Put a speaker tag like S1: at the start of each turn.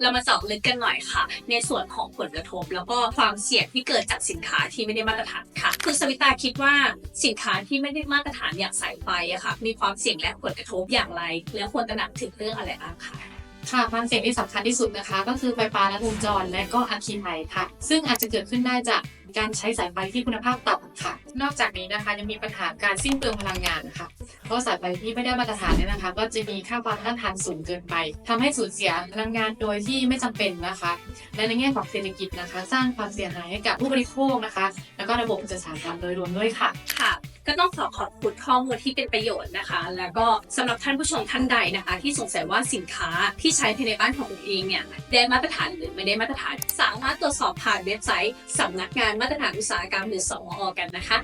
S1: เรามาเจาะลึกกันหน่อยค่ะ ในส่วนของผลกระทบ แล้วก็ความเสี่ยงที่เกิดจากสินค้าที่ไม่ได้มาตรฐานค่ะคือสวิตาคิดว่าสินค้าที่ไม่ได้มาตรฐานอย่างสายไฟอะค่ะ มีความเสี่ยงและผลกระทบอย่างไร แล้วควรตระหนักถึงเรื่องอะไรบ้างคะ
S2: ค่ะความเสี่ยงที่สำคัญที่สุดนะคะ ก็คือไฟฟ้าแลัดวงจร และก็อัคคีภัยค่ะ ซึ่งอาจจะเกิดขึ้นได้จากการใช้สายไฟที่คุณภาพต่ำค่ะ นอกจากนี้นะคะยังมีปัญหาการสิ้นเปลืองพลังงานค่ะ เพราะสายไฟที่ไม่ได้มาตรฐานเนี่ยนะคะ ก็จะมีค่าความต้านทานสูงเกินไปทำให้สูญเสียพลังงานโดยที่ไม่จำเป็นนะคะ และในแง่ของเศรษฐกิจนะคะ สร้างความเสียหายให้กับผู้บริโภคนะคะ แล้วก็ระบบอุตสาหกรรมโดยรวมด้วยค่ะ
S1: ก็ต้องขอขอบคุณข้อมูลที่เป็นประโยชน์นะคะ แล้วก็สำหรับท่านผู้ชมท่านใดนะคะ ที่สงสัยว่าสินค้าที่ใช้ภายในบ้านของตัวเองเนี่ยได้มาตรฐานหรือไม่ได้มาตรฐาน สามารถตรวจสอบผ่านเว็บไซต์สำนักงานมาตรฐานอุตสาหกรรมหรือสออกันนะคะ